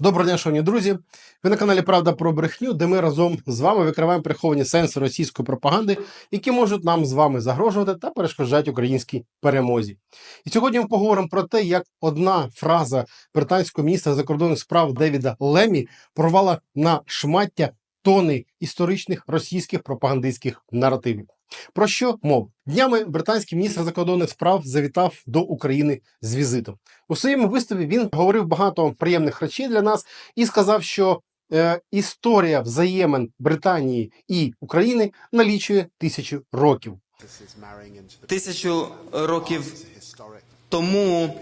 Доброго дня, шановні друзі. Ви на каналі Правда про брехню, де ми разом з вами викриваємо приховані сенси російської пропаганди, які можуть нам з вами загрожувати та перешкоджати українській перемозі. І сьогодні ми поговоримо про те, як одна фраза британського міністра закордонних справ Девіда Лемі порвала на шмаття тони історичних російських пропагандистських наративів. Про що мов? Днями британський міністр закордонних справ завітав до України з візитом. У своєму виступі він говорив багато приємних речей для нас і сказав, що е, історія взаємин Британії і України налічує тисячу років. Тисячу років тому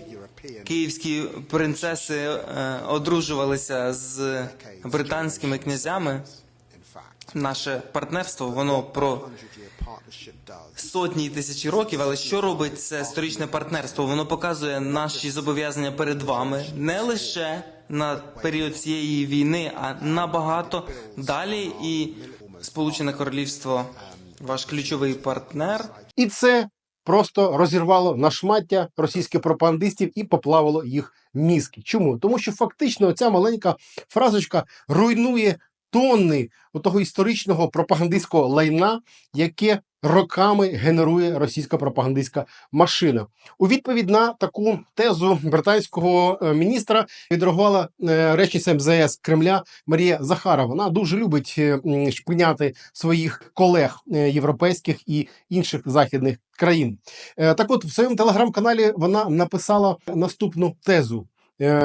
київські принцеси е, одружувалися з британськими князями. Наше партнерство воно про сотні і тисячі років. Але що робить це історичне партнерство? Воно показує наші зобов'язання перед вами не лише на період цієї війни, а набагато далі. І Сполучене Королівство, ваш ключовий партнер. І це просто розірвало на шмаття російських пропагандистів і поплавило їх мізки. Чому? Тому що фактично ця маленька фразочка руйнує тонни того історичного пропагандистського лайна, яке роками генерує російська пропагандистська машина. У відповідь на таку тезу британського е, міністра відреагувала е, речниця МЗС Кремля Марія Захарова. Вона дуже любить е, шпиняти своїх колег європейських і інших західних країн. Так, от в своєму телеграм-каналі вона написала наступну тезу: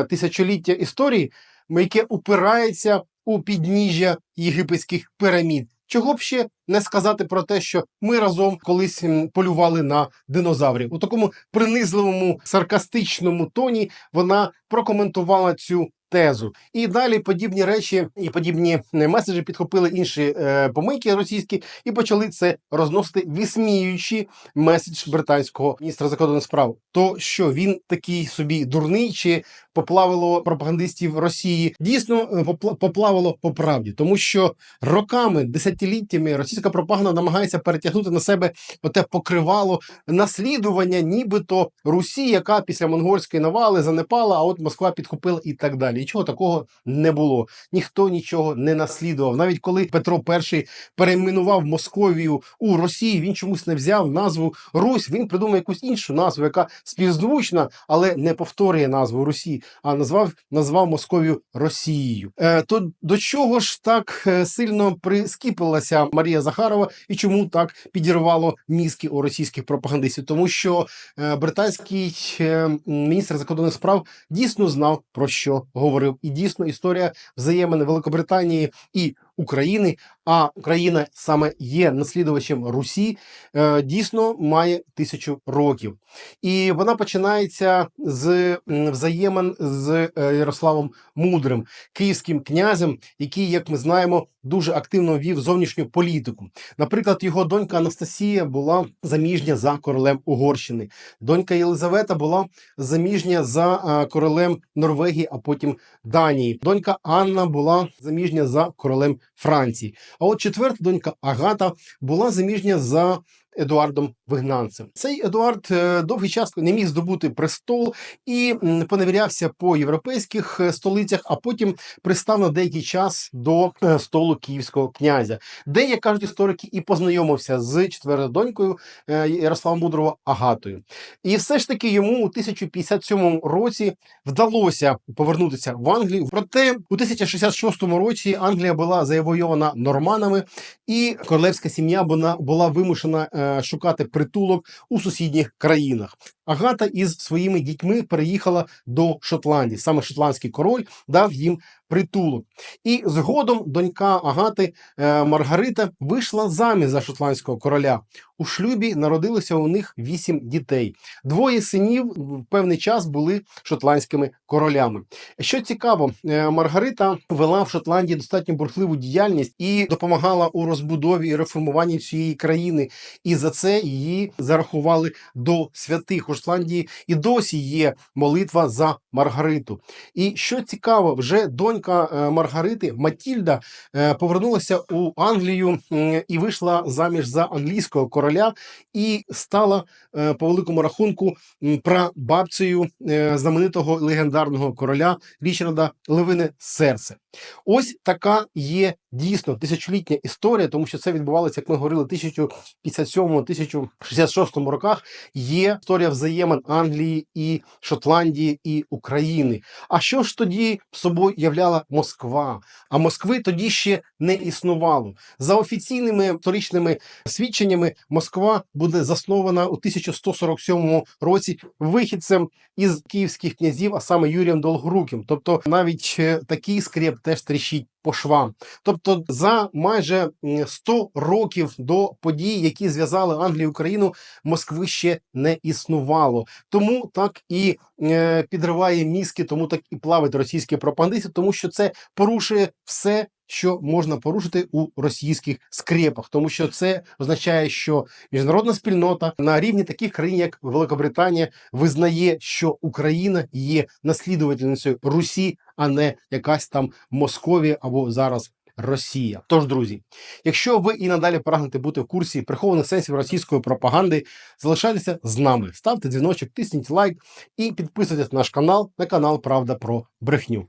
тисячоліття історії, яке упирається у підніжжя єгипетських пірамід. Чого б ще не сказати про те, що ми разом колись полювали на динозаврів у такому принизливому саркастичному тоні вона прокоментувала цю тезу. І далі подібні речі і подібні е, меседжі підхопили інші е, помийки російські і почали це розносити, висміюючи меседж британського міністра закордонних справ. То що він такий собі дурний, чи поплавило пропагандистів Росії? Дійсно е, поплавило по правді, тому що роками, десятиліттями російська пропаганда намагається перетягнути на себе оте покривало наслідування, нібито Русі, яка після монгольської навали занепала, а от Москва підхопила і так далі. Нічого такого не було. Ніхто нічого не наслідував. Навіть коли Петро І перейменував Московію у Росії, він чомусь не взяв назву Русь. Він придумав якусь іншу назву, яка співзвучна, але не повторює назву Русі, а назвав назвав Московію Росією. Е, то до чого ж так е, сильно прискіпилася Марія Захарова і чому так підірвало мізки у російських пропагандистів? Тому що е, британський е, міністр закордонних справ дійсно знав про що говорив, і дійсно історія взаємини Великобританії і України, а Україна саме є наслідувачем Русі, е, дійсно має тисячу років. І вона починається з взаємин з е, Ярославом Мудрим, київським князем, який, як ми знаємо, дуже активно вів зовнішню політику. Наприклад, його донька Анастасія була заміжня за королем Угорщини. Донька Єлизавета була заміжня за е, королем Норвегії, а потім Данії. Донька Анна була заміжня за королем Франції. А от четверта донька Агата була заміжня за Едуардом Вигнанцем. Цей Едуард е, довгий час не міг здобути престол і поневірявся по європейських е, столицях, а потім пристав на деякий час до е, столу київського князя, де, як кажуть історики, і познайомився з четвертою донькою Ярослава Мудрого Агатою. І все ж таки йому у 1057 році вдалося повернутися в Англію. Проте у 1066 році Англія була завойована норманами, і королевська сім'я була, вимушена шукати притулок у сусідніх країнах. Агата із своїми дітьми переїхала до Шотландії. Саме шотландський король дав їм притулок. І згодом донька Агати е, Маргарита вийшла заміж за шотландського короля. У шлюбі народилося у них вісім дітей. Двоє синів в певний час були шотландськими королями. Що цікаво, е, Маргарита вела в Шотландії достатньо бурхливу діяльність і допомагала у розбудові і реформуванні цієї країни. І за це її зарахували до святих. Уже Шотландії і досі є молитва за Маргариту. І що цікаво, вже донька е, Маргарити Матільда е, повернулася у Англію і вийшла заміж за англійського короля і стала е, по великому рахунку прабабцею знаменитого легендарного короля Річарда Левини Серце. Ось така є дійсно тисячолітня історія, тому що це відбувалося, як ми говорили, в 1057-1066 роках. Є історія взаємин Англії і Шотландії і України. А що ж тоді собою являла Москва? А Москви тоді ще не існувало. За офіційними історичними свідченнями, Москва буде заснована у 1147 році вихідцем із київських князів, а саме Юрієм Долгоруким. Тобто навіть е, такий скреп теж тріщить по швам. Тобто, за майже м, 100 років до подій, які зв'язали Англію і Україну, Москви ще не існувало. Тому так і е, підриває мізки, тому так і плавить російські пропагандисти, тому що це порушує все. Що можна порушити у російських скрепах, тому що це означає, що міжнародна спільнота на рівні таких країн, як Великобританія, визнає, що Україна є наслідувальницею Русі, а не якась там Московія або зараз Росія. Тож, друзі, якщо ви і надалі прагнете бути в курсі прихованих сенсів російської пропаганди, залишайтеся з нами, ставте дзвіночок, тисніть лайк і підписуйтесь на наш канал на канал Правда про брехню.